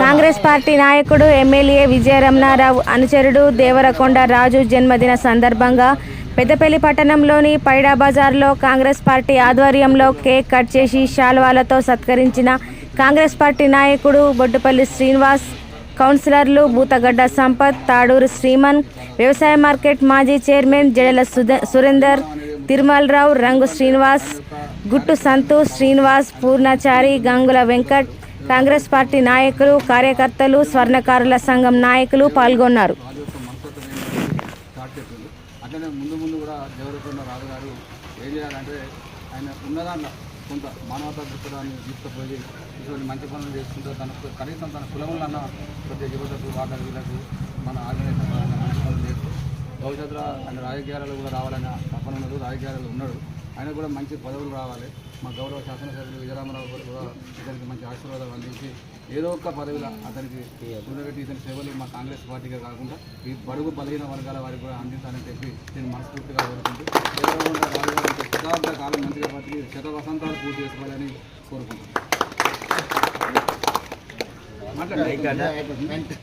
Congress party నాయకుడు MLA Vijaya Ramana Rao అనుచరుడు దేవరకొండ రాజు జన్మదిన సందర్భంగా పెద్దపల్లి పట్టణంలోని పైడా బజార్లో కాంగ్రెస్ పార్టీ ఆధ్వర్యంలో కేక్ కట్ చేసి శాల్వాలతో సత్కరించిన కాంగ్రెస్ పార్టీ నాయకుడు బొడ్డుపల్లి శ్రీనివాస్ కౌన్సిలర్లు బూతగడ్డ సంపత్ తాడూరు శ్రీమన్ వ్యవసాయ మార్కెట్ మాజీ చైర్మన్ జడల సుధ- సురేందర్ తిరుమలరావు రంగు శ్రీనివాస్ గుట్టు సంతోష్ శ్రీనివాస్ పూర్ణచారి గంగుల వెంకట్ కాంగ్రెస్ పార్టీ నాయకులు కార్యకర్తలు స్వర్ణకారుల సంఘం నాయకులు పాల్గొన్నారు. రాజు అట్లనే ముందు ముందు కూడా దేవరకొండ రాజు గారు ఏం చేయాలంటే ఆయన ఉన్నదాంట్లో కొంత మానవతా దృక్పథాన్ని తీసుకుపోయి ఇటువంటి మంచి పనులు చేసుకుంటూ తన కనీసం తన కులములన్న ప్రతి యువతకు వాళ్ళకు మన ఆర్గనైజేషన్ పరంగా మంచి పనులు చేస్తూ భవిష్యత్తులో ఆయన రాజకీయాలలో కూడా రావాలన్న తపన ఉన్నది రాజకీయాలలో ఉన్నాడు. ఆయన కూడా మంచి పదవులు రావాలి. మా గౌరవ శాసనసభ్యులు విజయరామరావు గారు కూడా ఇతనికి మంచి ఆశీర్వాదాలు అందించి ఏదో ఒక పదవిలో అతనికి ఉండబెట్టి ఇతని సేవలు మా కాంగ్రెస్ పార్టీగా కాకుండా ఈ బడుగు బలహీన వర్గాల వారికి కూడా అందించాలని చెప్పి నేను మనస్ఫూర్తిగా కోరుకుంటూ శతాబ్ద కాలం మంచిగా బతికి శత వసంతాలు పూర్తి చేసుకోవాలని కోరుకుంటున్నాను.